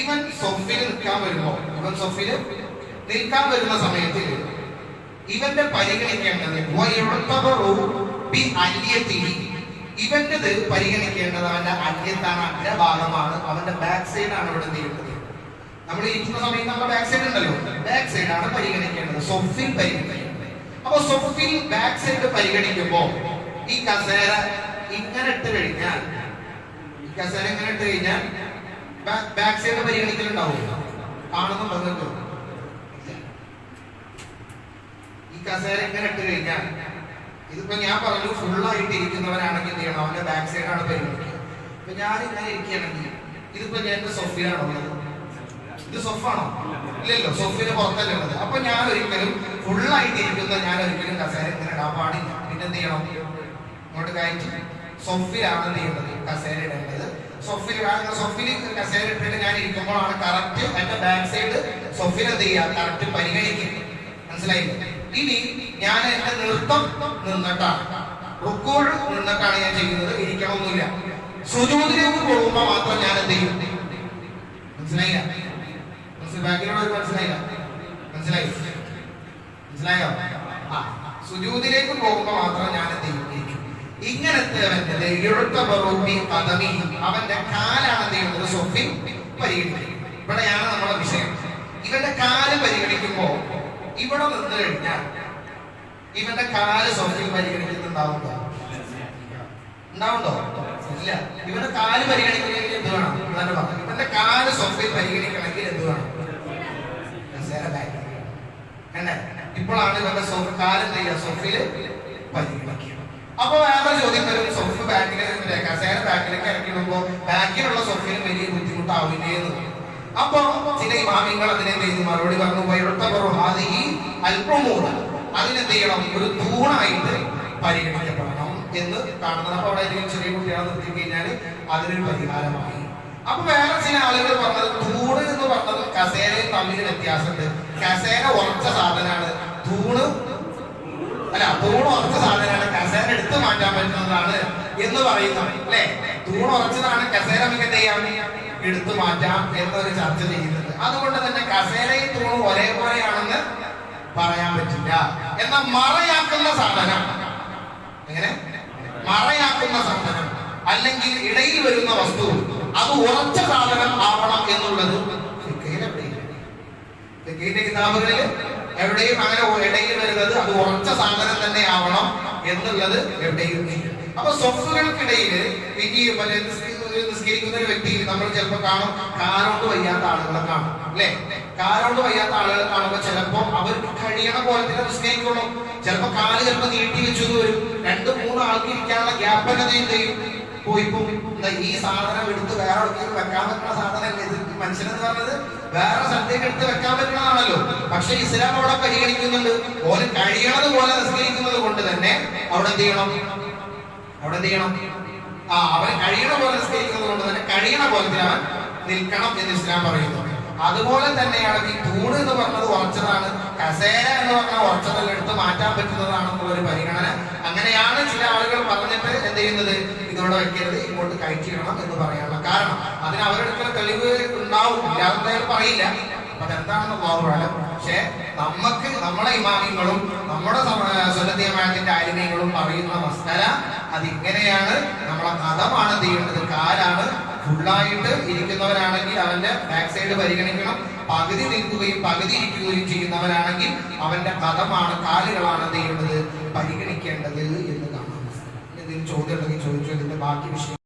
ഇവൻ സൊഫിൽ നിൽക്കാൻ വരുമ്പോൾ ഇവൻ സൊഫിൽ നിൽക്കാൻ വരുന്ന സമയത്ത് ഇവന്റെ പരിഗണിക്കേണ്ടത്. ഇവന്റേത് പരിഗണിക്കേണ്ടത് അവന്റെ അന്യത്താണ് അഗ്രഭാഗമാണ്. അവന്റെ ബാക്ക് സൈഡ് ആണ് ഇവിടെ നീട്ടുന്നത്. നമ്മൾ ഇരിക്കുന്ന സമയത്ത് നമ്മുടെ ബാക്ക് സൈഡ് ഉണ്ടല്ലോ. ബാക്ക് സൈഡ് ആണ് പരിഗണിക്കേണ്ടത്. സൊഫിൽ പരിഗണിക്കേണ്ടത്. അപ്പൊ സൊഫിൽ ബാക്ക് സൈഡ് പരിഗണിക്കുമ്പോ ഈ കസേര ഇങ്ങനെ ഇട്ട് കഴിഞ്ഞാൽ ഈ കസേര ഇങ്ങനെ ഇട്ട് കഴിഞ്ഞാൽ ബാക്ക് സൈഡ് പരിഗണിക്കലുണ്ടാവും കാണുന്നുണ്ടോ നിങ്ങൾക്ക് ഈ കസേര ഇങ്ങനെ ഇട്ട് കഴിഞ്ഞാൽ ഇതിപ്പോ ഞാൻ പറഞ്ഞു ഫുള്ളായിട്ട് ഇരിക്കുന്നവരാണെങ്കിൽ എന്ത് ചെയ്യണം? അവന്റെ ബാക്ക് സൈഡാണ് പരിഗണിക്കുക. ഇപ്പൊ ഞാൻ ഇങ്ങനെ ഇരിക്കുകയാണെങ്കിൽ ഇതിപ്പോ ഞാൻ എന്റെ സൊഫിയാണോ? ഇത് സൊഫാണോ? ഇല്ലല്ലോ സൊഫിന് പുറത്തല്ലേ ഉള്ളത്. അപ്പൊ ഞാൻ ഒരിക്കലും ഫുള്ളായിട്ട് ഇരിക്കുന്ന ഞാൻ ഒരിക്കലും കസേര ഇങ്ങനെ ഇടാൻ പാടില്ല. പിന്നെ എന്ത് ചെയ്യണം? ഇങ്ങോട്ട് കയറ്റി. സൊഫിലാണ് ചെയ്യുന്നത് കസേര ഇടേണ്ടത് സൊഫിൽ സൊഫിൽ കസേര ഇട്ടിട്ട് ഞാൻ ഇരിക്കുമ്പോഴാണ് കറക്റ്റ് എന്റെ ബാക്ക് സൈഡ് സൊഫിൽ എന്ത് ചെയ്യുക? കറക്റ്റ് പരിഗണിക്കുന്നത് മനസ്സിലായില്ലേ? ഇനി ഞാൻ എന്റെ നൃത്തം നിന്നിട്ടാണ്. റുക്കോഴ് നിന്നിട്ടാണ് ഞാൻ ചെയ്യുന്നത്. ഇരിക്കണമൊന്നുമില്ല. സുജൂതിലേക്ക് പോകുമ്പോ മാത്രം ഞാൻ എന്ത് ചെയ്യും? മനസ്സിലായില്ല? മനസ്സിലായി ബാക്കിലുള്ള മനസ്സിലായില്ല? മനസ്സിലായി മനസ്സിലായോ? ആ. സുജൂതിലേക്ക് പോകുമ്പോ മാത്രം ഞാൻ എന്ത് ചെയ്യും? ഇങ്ങനത്തെ അവന്റെ പദവി അവന്റെ കാലാണ് ചെയ്യുന്നത് സൊഫിൻ പരിഗണിക്കുന്നത് ഇവിടെയാണ് നമ്മുടെ വിഷയം. ഇവന്റെ കാൽ പരിഗണിക്കുമ്പോ ഇവിടെ നിന്ന് കഴിഞ്ഞാൽ ഇവന്റെ കാൽ സൊഫിൽ പരിഗണിക്കുന്നുണ്ടാവുന്നുണ്ടോ ഉണ്ടാവുണ്ടോ? ഇല്ല. ഇവന്റെ കാൽ പരിഗണിക്കണമെങ്കിൽ എന്ത് വേണം? എന്നാണ് പറഞ്ഞു ഇവന്റെ കാൽ സൊഫിൽ പരിഗണിക്കണമെങ്കിൽ എന്ത് വേണം? ഇപ്പോഴാണ് ഇവന്റെ കാലെന്ത് ചെയ്യുക? സൊഫിൽ പരിഗണിക്കുക. അപ്പൊ വേറെ ചോദ്യം വരും സൊഫ് ബാക്കിലേക്ക് കസേര ബാക്കിലേക്ക് ഇറക്കിടുമ്പോ ബാക്കിലുള്ള സൊഫിന് വലിയ ബുദ്ധിമുട്ടാവില്ലേ എന്ന് അപ്പൊ ചില ഇമാമിങ്ങൾ അതിനെ ചെയ്ത്? മറുപടി പറഞ്ഞു വയുഴത്തവറു ഹാദിഹി അല്പമൂല അതിനെന്ത് ചെയ്യണം ഒരു തൂണായിട്ട് പരിഗണിക്കപ്പെടണം എന്ന് കാണുന്നത്. അപ്പൊ അവിടെ ഏതെങ്കിലും ചെറിയ കുട്ടികളെ നിർത്തി കഴിഞ്ഞാൽ അതിനൊരു പരിഹാരമായി. അപ്പൊ വേറെ ചില ആളുകൾ പറഞ്ഞത് തൂണ് എന്ന് പറഞ്ഞത് കസേരയും തമ്മിൽ വ്യത്യാസമുണ്ട്. കസേര ഉറച്ച സാധനമാണ്. തൂണ് അല്ല തൂണ് ഉറച്ച സാധനമാണ് കസേര എടുത്തു മാറ്റാൻ പറ്റുന്നതാണ് എന്ന് പറയുന്നു. അല്ലെ? തൂണ് ഉറച്ചതാണ് കസേര നമുക്ക് എടുത്തു മാറ്റാം എന്നൊരു ചർച്ച ചെയ്യുന്നത്. അതുകൊണ്ട് തന്നെ കസേരയും തൂണും ഒരേപോലെയാണെന്ന് പറയാൻ പറ്റില്ല. എന്നാൽ മറയാക്കുന്ന സാധനം. എങ്ങനെ? മറയാക്കുന്ന സാധനം. അല്ലെങ്കിൽ ഇടയിൽ വരുന്ന വസ്തു അത് ഉറച്ച സാധനം ആവണം എന്നുള്ളത് കിതാബുകളിൽ എവിടെയും അങ്ങനെ ഇടയിൽ വരുന്നത് അത് ഉറച്ച സാധനം തന്നെ ആവണം എന്നുള്ളത് എവിടെയും അപ്പൊ നിസ്ക- നിസ്കരിക്കുന്ന ഒരു വ്യക്തി നമ്മൾ ചിലപ്പോൾ കാണും കാലോണ്ട് വയ്യാത്ത ആളുകളെ കാണും അല്ലെ? കാലോണ്ട് വയ്യാത്ത ആളുകളെ കാണുമ്പോൾ ചിലപ്പോ അവർക്ക് കഴിയണ പോലെ തന്നെ നിസ്കരിക്കുള്ളൂ ചിലപ്പോ കാൽ ചിലപ്പോ നീട്ടി വെച്ചു വരും. രണ്ട് മൂന്ന് ആൾക്ക് ഇരിക്കാനുള്ള ഗ്യാപ്പ് ചെയ്യും? പോയി പോകും. ഈ സാധനം എടുത്ത് വേറെ വെക്കാൻ പറ്റുന്ന സാധനമല്ല ഇത്? മനുഷ്യനെന്ന് പറഞ്ഞത് വേറെ സ്ഥലത്തേക്ക് എടുത്ത് വെക്കാൻ പറ്റുന്നതാണല്ലോ. പക്ഷെ ഇസ്ലാം അവിടെ പരിഗണിക്കുന്നുണ്ട്. ഓന് കഴിയണത് പോലെ നിസ്കരിക്കുന്നത് കൊണ്ട് തന്നെ അവിടെ എന്ത് ചെയ്യണം? അവിടെ എന്ത് ചെയ്യണം? ആ അവൻ കഴിയണ പോലെ നിസ്കരിക്കുന്നത് കൊണ്ട് തന്നെ കഴിയണ പോലെ അവൻ നിൽക്കണം എന്ന് ഇസ്ലാം പറയുന്നു. അതുപോലെ തന്നെയാണ് ഈ തൂണ് എന്ന് പറഞ്ഞത് ഉറച്ചതാണ്. കസേര എന്ന് പറഞ്ഞാൽ ഉറച്ചതല്ല എടുത്ത് മാറ്റാൻ പറ്റുന്നതാണെന്നുള്ള ഒരു പരിഗണന. അങ്ങനെയാണ് ചില ആളുകൾ പറഞ്ഞിട്ട് എന്ത് ചെയ്യുന്നത്? ഇതോടെ വെക്കരുത്. ഇങ്ങോട്ട് കയറ്റിയിടണം എന്ന് പറയാനുള്ള കാരണം. അതിന് അവരുടെ തെളിവ് ഉണ്ടാവും. ഇല്ലാതെ പറയില്ല. അതെന്താണെന്ന് പോകാൻ പക്ഷേ നമുക്ക് നമ്മുടെ ഇമാമിങ്ങളും നമ്മുടെ സുന്നത്തിയമാനത്തിന്റെ ആലിമ്യങ്ങളും പറയുന്ന മസ്തല അതിങ്ങനെയാണ്. നമ്മളെ കഥമാണ് ചെയ്യേണ്ടത്? കാലാണ് ഫുള്ളായിട്ട് ഇരിക്കുന്നവരാണെങ്കിൽ അവന്റെ ബാക്ക് സൈഡ് പരിഗണിക്കണം. പകുതി നിൽക്കുകയും പകുതി ഇരിക്കുകയും ചെയ്യുന്നവരാണെങ്കിൽ അവന്റെ കഥമാണ് കാലുകളാണ് ചെയ്യേണ്ടത്? പരിഗണിക്കേണ്ടത് എന്ന് കാണാം. എന്തെങ്കിലും ചോദ്യം ഉണ്ടെങ്കിൽ ചോദിച്ചു ഇതിന്റെ ബാക്കി വിഷയം